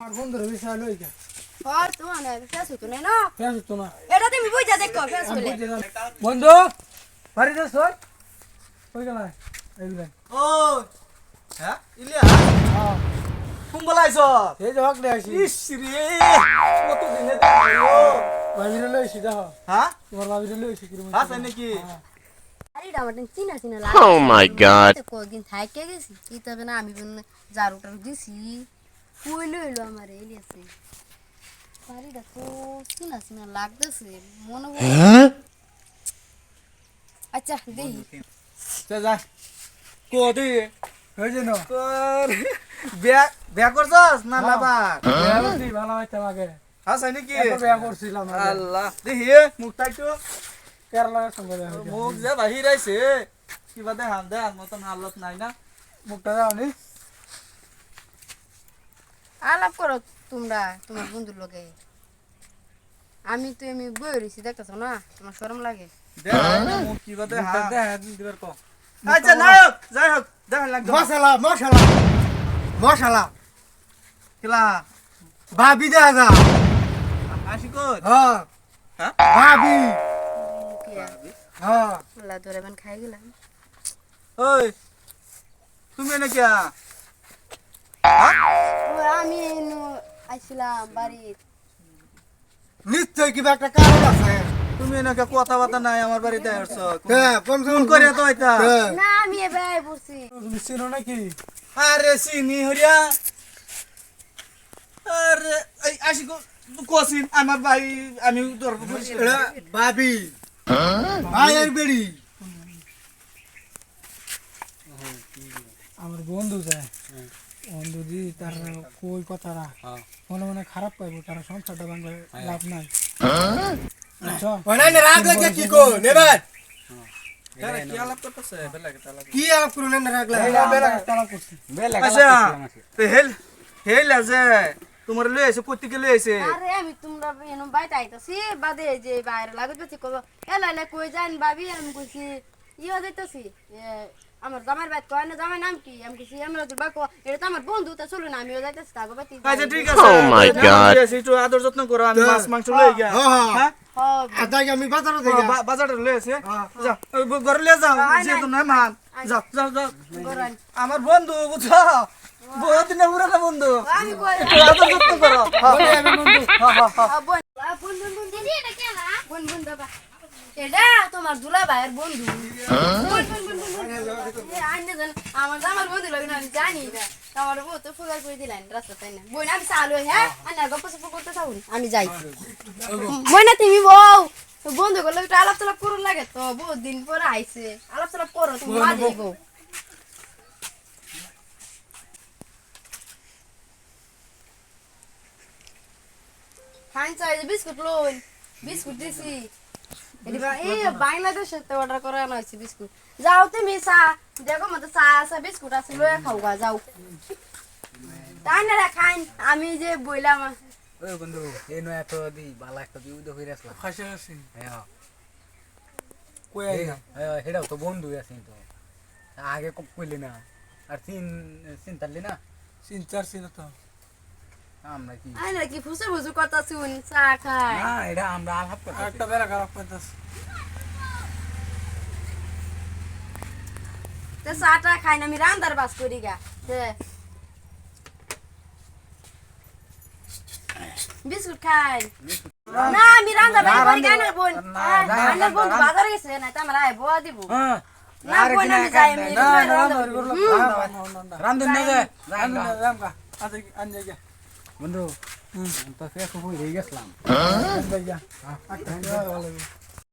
আমার বন্ধুর বিষয় লই গা আর তো মানে ফেস হতো না? না ফেস তো না। এটা তুমি বুঝা দেখো ফেস জানি। বন্ধু বাড়ি যাস তোর কই গেল? এইগুলা ও হ্যাঁ ইলিয়া হ্যাঁ। আইছ এই যে হকলে আসি ইস রে কত দিনে দেখো ভাবিরে লই আসি দেখো। হ্যাঁ? তোমার ভাবিরে লই আসি কিরম হাস নাকি? আরে এটা আমার চিনা চিনা Oh my God. কয়েকদিন থাইকে গেছি। কি তবে না আমি কইলো এলো আমার এলি আছে বাড়িটা তো চিনা চিনা লাগতেছে মনে হয় আচ্ছা দেখি যা যা। কো দি হয়েছে না। তোর বিয়া বিয়া করছস না লাবা বিয়া করছি ভালো হইতে আমাকে হাস নাকি এত বিয়া করছিলাম। আল্লাহ। দেখি মুখটা একটু কেরালার সঙ্গে মুখ যে বাহির আইছে কিবা দে হান দে আর মতন হালত নাই না। মুখটা যাওনি আলাপ করো তোমরা তোমার বন্ধুর লগে। আমি তো এমনি বই রয়েছি দেখতেছো না? তোমার শরম লাগে? কো। আচ্ছা নায়ক যাই হোক দেখান লাগবে। মশলা মশলা মশলা। খেলা। ভাবি দেখা যা। আসি কই? হ্যাঁ হ্যাঁ? ভাবি। কিয়া হ্যাঁ ধরে বান খাই গেলাম ওই তুমি এনে কিয়া ও আমি এনু আইছিলাম বাড়ির নিশ্চয় কিবা একটা কারণ আছে। তুমি এনে কিয়া নাই আমার বাড়িতে আসছো। হ্যাঁ ফোন করে। তো আইতা। হ্যাঁ। না আমি এবার পড়ছি তুমি চিনো নাকি? আরে চিনি হরিয়া আরে এই আসি কো আমার ভাই আমি তোর ভাবি। ভাইয়ের বেড়ি। আমার বন্ধু যায়। বন্ধু দি তার কই কথারা মনে মনে খারাপ পাইবো তারা সংসারটা ভাঙবে লাভ নাই। বুঝছ? ওনাই রাগ লাগে কি কো? নেবেন কি আলাপ করতেছে? বেলা কে তালা কি আলাপ করুন রাগ লাগে। এইটা বেলা। তালা করছি। আচ্ছা তো হেল হেল আছে। তোমার লই আইছে কত্তিকে লই আইছে। আরে আমি তোমরা এনু বাইতে আইতাছি বাদে যে বাইরে লাগত কব এলা কই যান ভাবি? আমি কইছি ইয়া যাইতাছি এ, আমার জামাইর বাইত কয় না জামাই নাম কি? আমি কইছি আমরা তো বাকো এটা তো আমার বন্ধু তা চলো না আমিও যাইতাছি তাগো বাতি আচ্ছা ঠিক আছে। God. লই আইছি, একটু আদর যত্ন করো আমি মাছ মাংস লই গিয়া হ্যাঁ, হ্যাঁ। হ্যাঁ? হবে। আমি বাজারে থেকে বাজারে লই আছে যাও ওই ব- ঘরে লয়ে যাও যে নাই। তুমি মান যাও যাও যাও আমার বন্ধু বুঝছ? বহুত দিনের পুরানো বন্ধু। আমি কই? একটু আদর যত্ন করো। হ্যাঁ, হ্যাঁ, হ্যাঁ। আ, বোন আ, বোন বোন বোন দিদি এটা কে না বোন বোন বাবা। এটা তোমার দুলা ভাইয়ের বন্ধু। আমার আমার বন্ধু লাগে না আমি জানি না। আমার বউ তো করে দিলেন রাস্তা তাই না। বোন আমি চালু হ্যাঁ? আন্না গপ্প সপ্প করতে চাও আমি যাই। বোন না তুমি বউ। বন্ধু করলে একটু আলাপ তালাপ করুন লাগে তো বহুত দিন পরে আইছে। আলাপ তালাপ করো তুমি চাই বিস্কুট লই বিস্কুট দিছি। এদিবা এই বাংলাদেশে তো অর্ডার করে বিস্কুট। যাও তুমি চা। দেখো মতো চা আছে বিস্কুট আছে লয়ে খাও গা যাও। তাই না খাইন? আমি যে বইলাম। ওই বন্ধু এই নয় এত দি বালা একটা দি উদয় হইরা আসলাম। হ্যাঁ কই আইলা? হ্যাঁ হেডাও তো বন্ধু আছে তো। আগে কইলি না। আর তিন চিন্তালি না? তিন চার ছিল তো। আমরা কি না কি ফুসে ফুসু কথা শুন চা খাই না এটা আমরা আলাপ করতে একটা বেলা খারাপ করতেছে তে চাটা খাই না আমি রান্দার বাস করি গা বিস্কুট খাই না আমি রান্দার বাস করি গা না বোন রান্দার বন্ধু বাজারে গেছে না তা আমরা আইবো দিব হ্যাঁ না বোন আমি যাই আমি না না রান্দার না হুম। রান্ধুন না যে আনলে রাম কা আজ আনলে যা বন্ধু তো ফেস হয়ে গেছিলাম